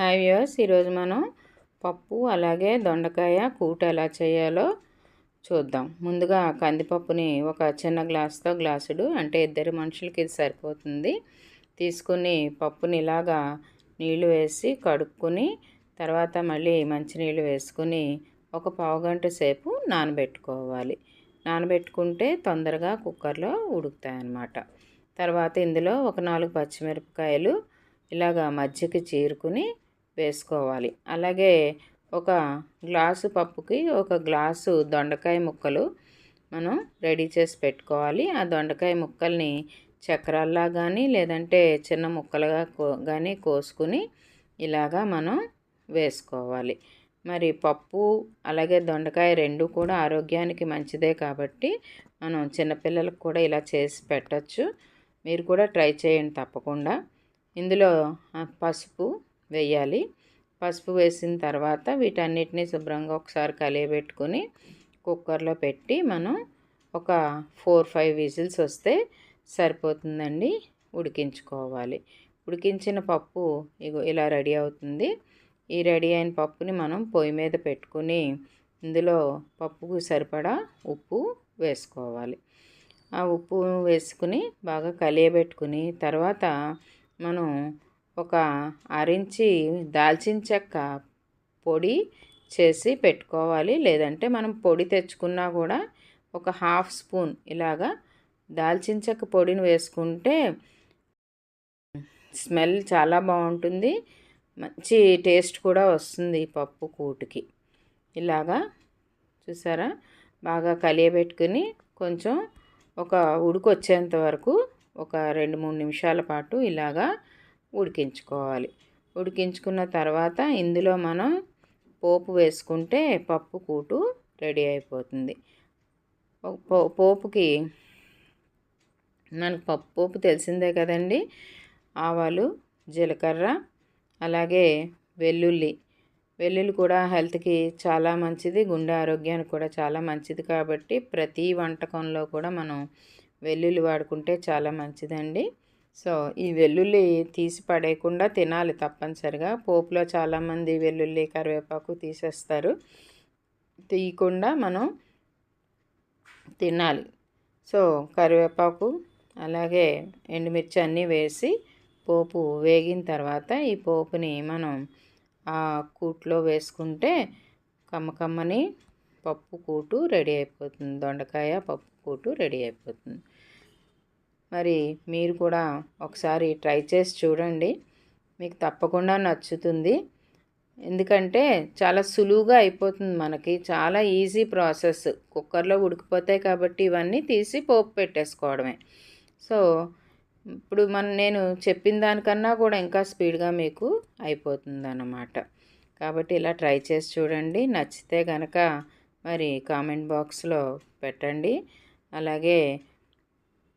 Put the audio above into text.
Hi views ఈరోజు మనం పప్పు అలాగే దొండకాయ కూట ఎలా చేయాలో చూద్దాం. ముందుగా కందిపప్పుని ఒక చిన్న గ్లాస్తో గ్లాసుడు అంటే ఇద్దరు మనుషులకి ఇది సరిపోతుంది. తీసుకుని పప్పుని ఇలాగా నీళ్ళు వేసి కడుక్కుని తర్వాత మళ్ళీ మంచినీళ్ళు వేసుకుని ఒక పావుగంట సేపు నానబెట్టుకోవాలి. నానబెట్టుకుంటే తొందరగా కుక్కర్లో ఉడుకుతాయి అన్నమాట తర్వాత ఇందులో ఒక నాలుగు పచ్చిమిరపకాయలు ఇలాగా మధ్యకి చీరుకుని వేసుకోవాలి. అలాగే ఒక గ్లాసు పప్పుకి ఒక గ్లాసు దొండకాయ ముక్కలు మనం రెడీ చేసి పెట్టుకోవాలి. ఆ దొండకాయ ముక్కల్ని చక్రాల్లా కానీ లేదంటే చిన్న ముక్కలుగా కో కానీ కోసుకుని ఇలాగా మనం వేసుకోవాలి. మరి పప్పు అలాగే దొండకాయ రెండు కూడా ఆరోగ్యానికి మంచిదే కాబట్టి మనం చిన్నపిల్లలకు కూడా ఇలా చేసి పెట్టచ్చు. మీరు కూడా ట్రై చేయండి తప్పకుండా. ఇందులో పసుపు వేయాలి. పసుపు వేసిన తర్వాత వీటన్నిటిని శుభ్రంగా ఒకసారి కలియబెట్టుకొని కుక్కర్లో పెట్టి మనం ఒక ఫోర్ ఫైవ్ విజిల్స్ వస్తే సరిపోతుందండి. ఉడికించుకోవాలి. ఉడికించిన పప్పు ఇగో ఇలా రెడీ అవుతుంది. ఈ రెడీ అయిన పప్పుని మనం పొయ్యి మీద పెట్టుకుని ఇందులో పప్పుకు సరిపడా ఉప్పు వేసుకోవాలి. ఆ ఉప్పు వేసుకుని బాగా కలియబెట్టుకుని తర్వాత మనం ఒక అరించి దాల్చిన చెక్క పొడి చేసి పెట్టుకోవాలి. లేదంటే మనం పొడి తెచ్చుకున్నా కూడా ఒక హాఫ్ స్పూన్ ఇలాగా దాల్చిన చెక్క పొడిని వేసుకుంటే స్మెల్ చాలా బాగుంటుంది. మంచి టేస్ట్ కూడా వస్తుంది పప్పు కూటికి. ఇలాగా చూసారా? బాగా కలియబెట్టుకుని కొంచెం ఒక ఉడుకొచ్చేంత వరకు ఒక రెండు మూడు నిమిషాల పాటు ఇలాగా ఉడికించుకోవాలి. ఉడికించుకున్న తర్వాత ఇందులో మనం పోపు వేసుకుంటే పప్పు కూటు రెడీ అయిపోతుంది. పోపుకి మనకు పప్పు పోపు తెలిసిందే కదండి? ఆవాలు జీలకర్ర అలాగే వెల్లుల్లి. వెల్లుల్లి కూడా హెల్త్కి చాలా మంచిది గుండె ఆరోగ్యానికి కూడా చాలా మంచిది కాబట్టి ప్రతి వంటకంలో కూడా మనం వెల్లుల్లి వాడుకుంటే చాలా మంచిదండి. సో ఈ వెల్లుల్లి తీసి పడేయకుండా తినాలి తప్పనిసరిగా. పోపులో చాలామంది వెల్లుల్లి కరివేపాకు తీసేస్తారు. తీయకుండా మనం తినాలి. సో కరివేపాకు అలాగే ఎండుమిర్చి అన్నీ వేసి పోపు వేగిన తర్వాత ఈ పోపుని మనం ఆ కూట్లో వేసుకుంటే కమ్మకమ్మని పప్పు కూటు రెడీ అయిపోతుంది. దొండకాయ పప్పు కూటు రెడీ అయిపోతుంది. మరి మీరు కూడా ఒకసారి ట్రై చేసి చూడండి. మీకు తప్పకుండా నచ్చుతుంది. ఎందుకంటే చాలా సులువుగా అయిపోతుంది మనకి. చాలా ఈజీ ప్రాసెస్. కుక్కర్లో ఉడికిపోతాయి కాబట్టి ఇవన్నీ తీసి పోపు పెట్టేసుకోవడమే. సో ఇప్పుడు మన నేను చెప్పిన దానికన్నా కూడా ఇంకా స్పీడ్గా మీకు అయిపోతుంది అన్నమాట కాబట్టి ఇలా ట్రై చేసి చూడండి. నచ్చితే కనుక మరి కామెంట్ బాక్స్లో పెట్టండి. అలాగే